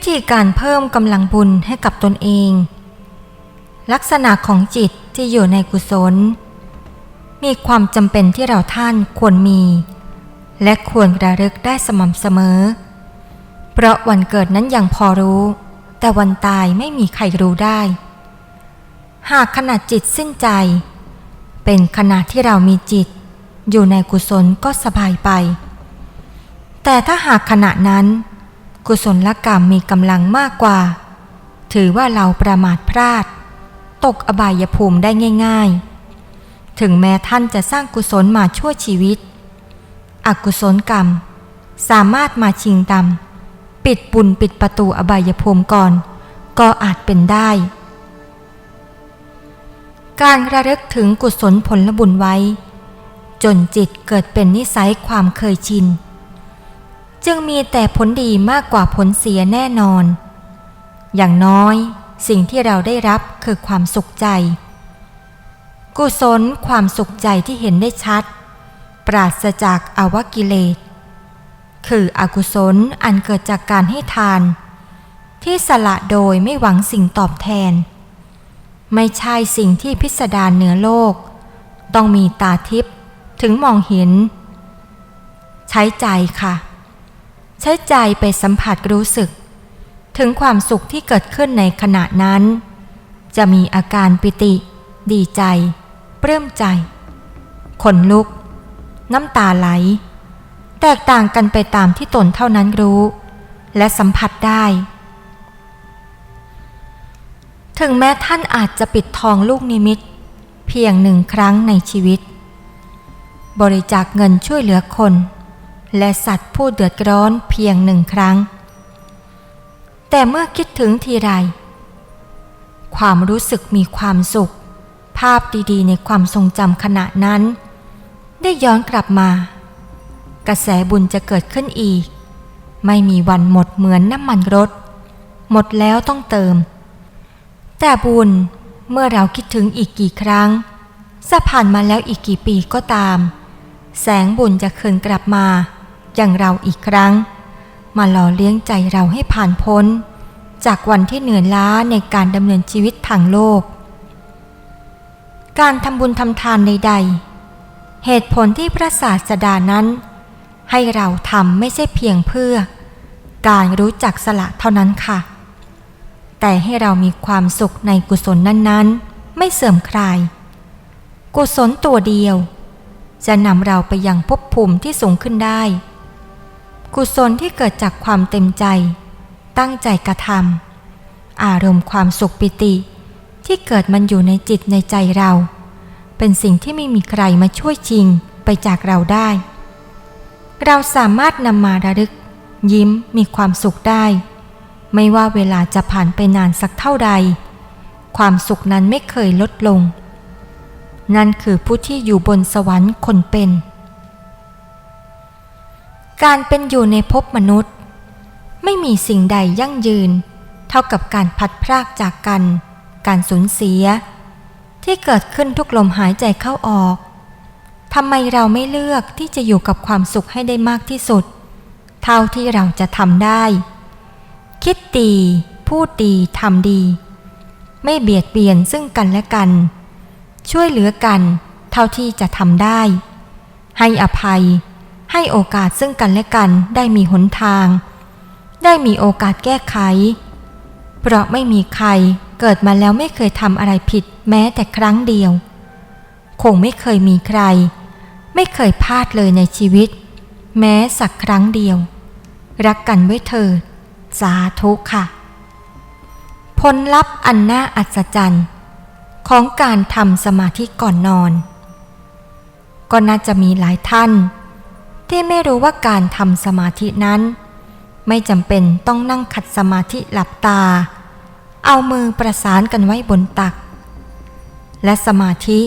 วิธีการเพิ่มกำลังบุญให้กับตนเอง ลักษณะของจิตที่อยู่ในกุศล มีความจำเป็นที่เราท่านควรมี และควรระลึกได้สม่ำเสมอ เพราะวันเกิดนั้นยังพอรู้ แต่วันตายไม่มีใครรู้ได้ หากขณะจิตสิ้นใจ เป็นขณะที่เรามีจิต อยู่ในกุศลก็สบายไป แต่ถ้าหากขณะนั้น กุศลกรรมมีกำลังมากกว่า ถือว่าเราประมาทพลาด ตกอบายภูมิได้ง่าย ๆ ถึงแม้ท่านจะสร้างกุศลมาชั่วชีวิต อกุศลกรรม สามารถมาชิงดำปิดบุญปิดประตูอบายภูมิก่อน ก็อาจเป็นได้ การระลึกถึงกุศลผลบุญไว้ จนจิตเกิดเป็นนิสัยความเคยชิน จึงมีแต่ผลดีมากกว่าผลเสียแน่นอน อย่างน้อยสิ่งที่เราได้รับคือความสุขใจ กุศลความสุขใจที่เห็นได้ชัด ปราศจากอวกิเลส คืออกุศลอันเกิดจากการให้ทาน ที่สละโดยไม่หวังสิ่งตอบแทน ไม่ใช่สิ่งที่พิสดารเหนือโลก ต้องมีตาทิพย์ถึงมองเห็น ใช้ใจค่ะ ใช้ใจไปสัมผัสรู้สึก ถึงความสุขที่เกิดขึ้นในขณะนั้น จะมีอาการปิติ ดีใจ เปลื้มใจ ขนลุก น้ำตาไหล แตกต่างกันไปตามที่ตนเท่านั้นรู้ และสัมผัสได้ ถึงแม้ท่านอาจจะปิดทองลูกนิมิต เพียงหนึ่งครั้งในชีวิต บริจาคเงินช่วยเหลือคน และสัตว์ผู้เดือดร้อนเพียงหนึ่งครั้ง แต่เมื่อคิดถึงทีไร ความรู้สึกมีความสุข ภาพดีๆ ในความทรงจำขณะนั้น ได้ย้อนกลับมา กระแสบุญจะเกิดขึ้นอีก ไม่มีวันหมดเหมือนน้ำมันรถ หมดแล้วต้องเติม แต่บุญเมื่อเราคิดถึงอีกกี่ครั้งจะผ่านมาแล้วอีกกี่ปีก็ตาม แสงบุญจะคืนกลับมา อย่างเราอีกครั้ง มาหล่อเลี้ยงใจเราให้ผ่านพ้น จากวันที่เหนื่อยล้าในการดำเนินชีวิตทางโลก การทำบุญทำทานใด ๆ เหตุผลที่พระศาสดานั้น ให้เราทำไม่ใช่เพียงเพื่อ การรู้จักสละเท่านั้นค่ะ แต่ให้เรามีความสุขในกุศลนั้นๆ ไม่เสื่อมคลาย กุศลตัวเดียวจะนำเราไปยังภพภูมิที่สูงขึ้นได้ กุศลที่เกิดจากความเต็มใจ ตั้งใจกระทำอารมณ์ความสุขปิติ ที่เกิดมันอยู่ในจิตในใจเรา เป็นสิ่งที่ไม่มีใครมาช่วยชิงไปจากเราได้ เราสามารถนำมาระลึก ยิ้มมีความสุขได้ ไม่ว่าเวลาจะผ่านไปนานสักเท่าใด ความสุขนั้นไม่เคยลดลง นั่นคือผู้ที่อยู่บนสวรรค์คนเป็น การเป็นอยู่ในภพมนุษย์ ไม่มีสิ่งใดยั่งยืน เท่ากับการพัดพรากจากกัน การสูญเสีย ที่เกิดขึ้นทุกลมหายใจเข้าออกทำไมเราไม่เลือกที่จะอยู่กับความสุขให้ได้มากที่สุด เท่าที่เราจะทำได้ คิดดีพูดดีทำดี ไม่เบียดเบียนซึ่งกันและกัน ช่วยเหลือกัน เท่าที่จะทำได้ ให้อภัย ให้โอกาสซึ่งกันและกันได้มีหนทาง ได้มีโอกาสแก้ไข เพราะไม่มีใครเกิดมาแล้วไม่เคยทำอะไรผิดแม้แต่ครั้งเดียว คงไม่เคยมีใคร ไม่เคยพลาดเลยในชีวิต แม้สักครั้งเดียว รักกันไว้เถิดสาธุค่ะ ผลลัพธ์อันน่าอัศจรรย์ ของการทำสมาธิก่อนนอน ก็น่าจะมีหลายท่าน ที่ไม่รู้ว่าการทำสมาธินั้น ไม่จำเป็นต้องนั่งขัดสมาธิหลับตา เอามือประสานกันไว้บนตัก และสมาธิ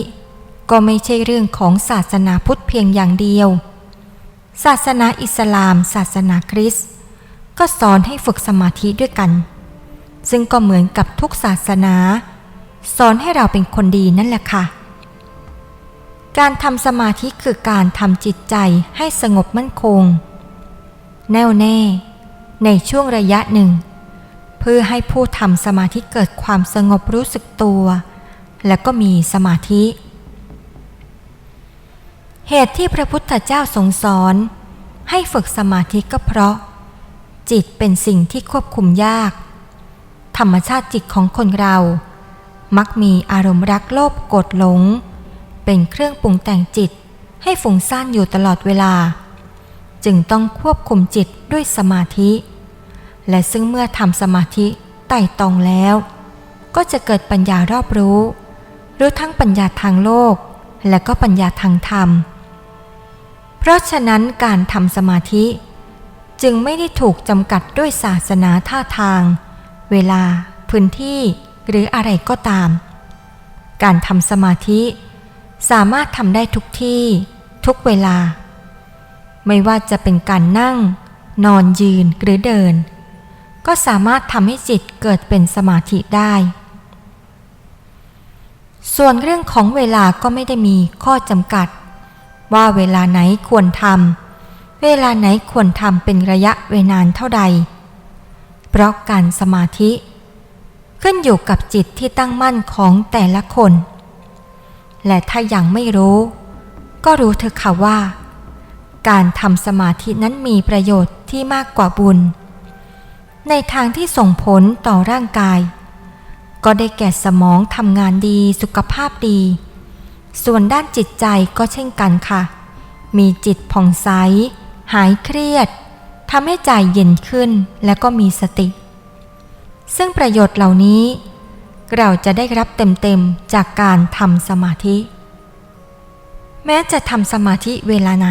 ก็ไม่ใช่เรื่องของศาสนาพุทธเพียงอย่างเดียว ศาสนาอิสลาม ศาสนาคริสต์ก็สอนให้ฝึกสมาธิด้วยกัน ซึ่งก็เหมือนกับทุกศาสนา สอนให้เราเป็นคนดีนั่นแหละค่ะ การทำสมาธิคือการทำจิตใจให้สงบมั่นคง แน่วแน่ ในช่วงระยะหนึ่ง เพื่อให้ผู้ทำสมาธิเกิดความสงบรู้สึกตัว และก็มีสมาธิ เหตุที่พระพุทธเจ้าทรงสอน ให้ฝึกสมาธิก็เพราะ จิตเป็นสิ่งที่ควบคุมยาก ธรรมชาติจิตของคนเรา มักมีอารมณ์รักโลภโกรธหลง เป็นเครื่องปรุงแต่งจิตให้ฟุ้งซ่านอยู่ตลอดเวลา จึงต้องควบคุมจิตด้วยสมาธิ และซึ่งเมื่อทำสมาธิไต่ตองแล้ว ก็จะเกิดปัญญารอบรู้ รู้ทั้งปัญญาทางโลก และก็ปัญญาทางธรรม เพราะฉะนั้นการทำสมาธิ จึงไม่ได้ถูกจำกัดด้วยศาสนาท่าทาง เวลา พื้นที่หรืออะไรก็ตาม การทำสมาธิ สามารถทำได้ทุกที่ ทุกเวลา ไม่ว่าจะเป็นการนั่ง นอนยืนหรือเดิน ก็สามารถทำให้จิตเกิดเป็นสมาธิได้ ส่วนเรื่องของเวลาก็ไม่ได้มีข้อจำกัด ว่าเวลาไหนควรทำเวลาไหนควรทำเป็นระยะเวนานเท่าใด เพราะการสมาธิ ขึ้นอยู่กับจิตที่ตั้งมั่นของแต่ละคน และถ้ายังไม่รู้ ก็รู้เถอะค่ะว่า การทำสมาธินั้นมีประโยชน์ที่มากกว่าบุญ ในทางที่ส่งผลต่อร่างกาย ก็ได้แก่สมองทำงานดีสุขภาพดี ส่วนด้านจิตใจก็เช่นกันค่ะ มีจิตผ่องใส หายเครียดทำให้ใจเย็นขึ้นและก็มีสติ ซึ่งประโยชน์เหล่านี้ เราจะได้รับเต็มๆจากการทำสมาธิ แม้จะทำสมาธิเวลาไหน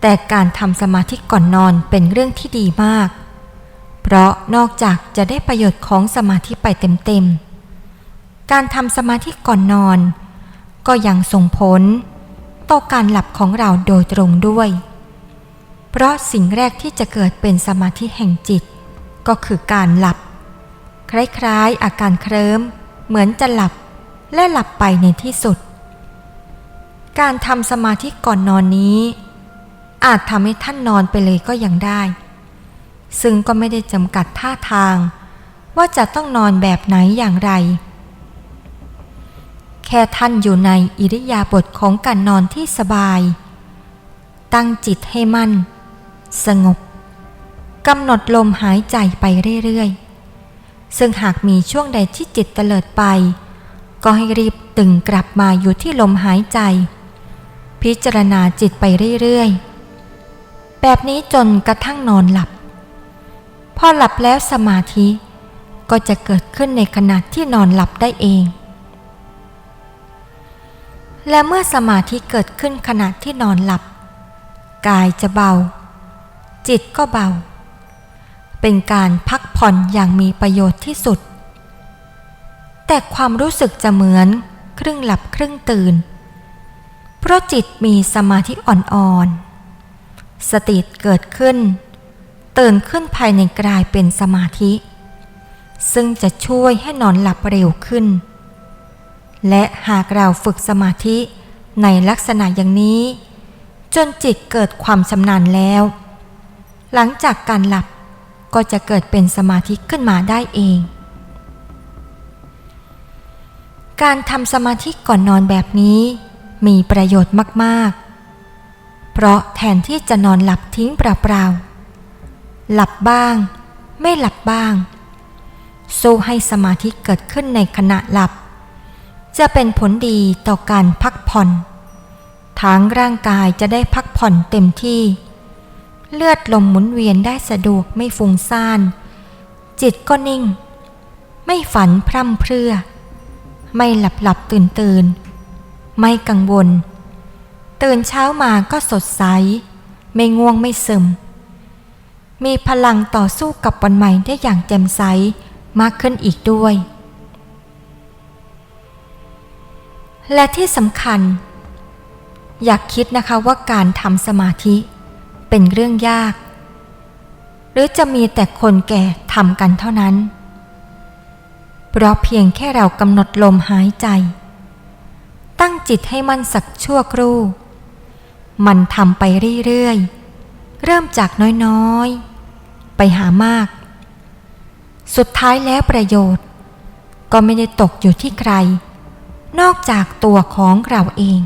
แต่การทำสมาธิก่อนนอนเป็นเรื่องที่ดีมาก เพราะนอกจากจะได้ประโยชน์ของสมาธิไปเต็มๆ การทำสมาธิก่อนนอน ก็ยังส่งผลต่อการหลับของเราโดยตรงด้วย เพราะสิ่งแรกที่จะเกิดเป็นสมาธิแห่งจิต ก็คือการหลับ คล้ายๆอาการเคลิ้มเหมือนจะหลับและหลับไปในที่สุด การทำสมาธิก่อนนอนนี้ อาจทำให้ท่านนอนไปเลยก็ยังได้ ซึ่งก็ไม่ได้จำกัดท่าทาง ว่าจะต้องนอนแบบไหนอย่างไร แค่ท่านอยู่ในอิริยาบถของการนอนที่สบาย ตั้งจิตให้มั่น สงบกำหนดลมหายใจไปเรื่อยๆ ซึ่งหากมีช่วงใดที่จิตเตลิดไป ก็ให้รีบตึงกลับมาอยู่ที่ลมหายใจ พิจารณาจิตไปเรื่อยๆ แบบนี้จนกระทั่งนอนหลับ พอหลับแล้วสมาธิก็จะเกิดขึ้นในขณะที่นอนหลับได้เอง และเมื่อสมาธิเกิดขึ้นขณะที่นอนหลับ กายจะเบา จิตก็เบา เป็นการพักผ่อนอย่างมีประโยชน์ที่สุด แต่ความรู้สึกจะเหมือนครึ่งหลับครึ่งตื่น เพราะจิตมีสมาธิอ่อนๆ สติเกิดขึ้น ตื่นขึ้นภายในกลายเป็นสมาธิ ซึ่งจะช่วยให้นอนหลับเร็วขึ้น และหากเราฝึกสมาธิในลักษณะอย่างนี้ จนจิตเกิดความชำนาญแล้ว หลังจากการหลับ ก็จะเกิดเป็นสมาธิขึ้นมาได้เอง การทำสมาธิก่อนนอนแบบนี้ มีประโยชน์มาก ๆ เพราะแทนที่จะนอนหลับทิ้งเปล่าๆ หลับบ้าง ไม่หลับบ้าง สู้ให้สมาธิเกิดขึ้นในขณะหลับ จะเป็นผลดีต่อการพักผ่อน ทั้งร่างกายจะได้พักผ่อนเต็มที่ เลือดลมหมุนเวียนได้สะดวกไม่ฟุ้งซ่าน จิตก็นิ่ง ไม่ฝันพร่ำเพรื่อ ไม่หลับหลับตื่นตื่น ไม่กังวล ตื่นเช้ามาก็สดใส ไม่ง่วงไม่ซึม มีพลังต่อสู้กับวันใหม่ได้อย่างแจ่มใสมากขึ้นอีกด้วย และที่สำคัญ อยากคิดนะคะว่าการทำสมาธิ เป็นเรื่องยาก หรือจะมีแต่คนแก่ทำกันเท่านั้น เพราะเพียงแค่เรากำหนดลมหายใจ ตั้งจิตให้มันสักชั่วครู่ มันทำไปเรื่อยๆ เริ่มจากน้อยๆ ไปหามาก สุดท้ายแล้วประโยชน์ ก็ไม่ได้ตกอยู่ที่ใคร นอกจากตัวของเราเอง